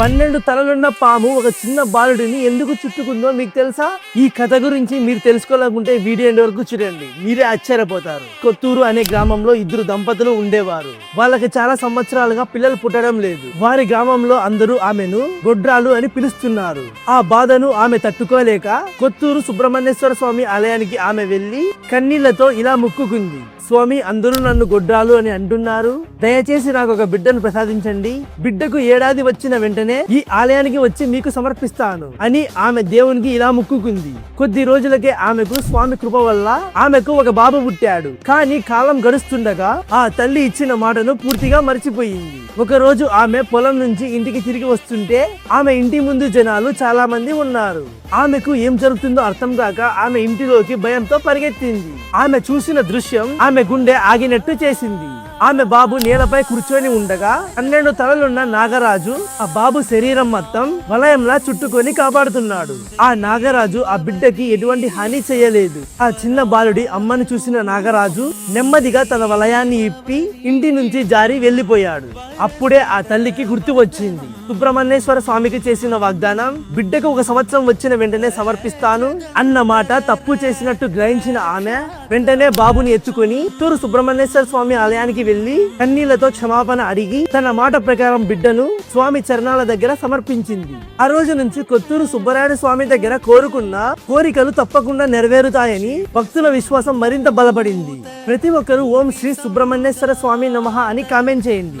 పన్నెండు తలలున్న పాము ఒక చిన్న బాలుడిని ఎందుకు చుట్టుకుందో మీకు తెలుసా? ఈ కథ గురించి మీరు తెలుసుకోవాలనుకుంటే వీడియో ఎండ్ వరకు చూడండి. మీరే ఆశ్చర్యపోతారు. కొత్తూరు అనే గ్రామంలో ఇద్దరు దంపతులు ఉండేవారు. వాళ్ళకి చాలా సంవత్సరాలుగా పిల్లలు పుట్టడం లేదు. వారి గ్రామంలో అందరూ ఆమెను గొడ్రాలు అని పిలుస్తున్నారు. ఆ బాధను ఆమె తట్టుకోలేక కొత్తూరు సుబ్రహ్మణ్యేశ్వర స్వామి ఆలయానికి ఆమె వెళ్ళి కన్నీళ్ళతో ఇలా ముక్కుకుంది. స్వామి అందరూ నన్ను గొడ్రాలు అని అంటున్నారు. దయచేసి నాకు ఒక బిడ్డను ప్రసాదించండి. బిడ్డకు ఏడాది వచ్చిన వెంటనే ఈ ఆలయానికి వచ్చి మీకు సమర్పిస్తాను అని ఆమె దేవునికి ఇలా ముక్కుకుంది. కొద్ది రోజులకే ఆమెకు స్వామి కృప వల్ల ఆమెకు ఒక బాబు పుట్టాడు. కానీ కాలం గడుస్తుండగా ఆ తల్లి ఇచ్చిన మాటను పూర్తిగా మర్చిపోయింది. ఒక రోజు ఆమె పొలం నుంచి ఇంటికి తిరిగి వస్తుంటే ఆమె ఇంటి ముందు జనాలు చాలా మంది ఉన్నారు. ఆమెకు ఏం జరుగుతుందో అర్థం కాక ఆమె ఇంటిలోకి భయంతో పరిగెత్తింది. ఆమె చూసిన దృశ్యం ఆమె గుండె ఆగినట్టు చేసింది. ఆమె బాబు నేలపై కూర్చొని ఉండగా పన్నెండు తలలున్న నాగరాజు ఆ బాబు శరీరం మొత్తం వలయంలా చుట్టుకొని కాపాడుతున్నాడు. ఆ నాగరాజు ఆ బిడ్డకి ఎటువంటి హాని చేయలేదు. ఆ చిన్న బాలుడి అమ్మను చూసిన నాగరాజు నెమ్మదిగా తన వలయాన్ని ఇప్పి ఇంటి నుంచి జారి వెళ్ళిపోయాడు అప్పుడే ఆ తల్లికి గుర్తు వచ్చింది. సుబ్రహ్మణ్యేశ్వర స్వామికి చేసిన వాగ్దానం బిడ్డకు ఒక సంవత్సరం వచ్చిన వెంటనే సమర్పిస్తాను అన్న మాట తప్పు చేసినట్టు గ్రహించిన ఆమె వెంటనే బాబుని ఎత్తుకుని తూరు సుబ్రహ్మణ్యేశ్వర స్వామి ఆలయానికి వెళ్ళి కన్నీళ్ళతో క్షమాపణ అడిగి తన మాట ప్రకారం బిడ్డను స్వామి చరణాల దగ్గర సమర్పించింది. ఆ రోజు నుంచి కొత్తూరు సుబ్బరాయుడు స్వామి దగ్గర కోరుకున్న కోరికలు తప్పకుండా నెరవేరుతాయని భక్తుల విశ్వాసం మరింత బలపడింది. ప్రతి ఒక్కరూ ఓం శ్రీ సుబ్రహ్మణ్యేశ్వర స్వామి నమ అని కామెంట్ చేయండి.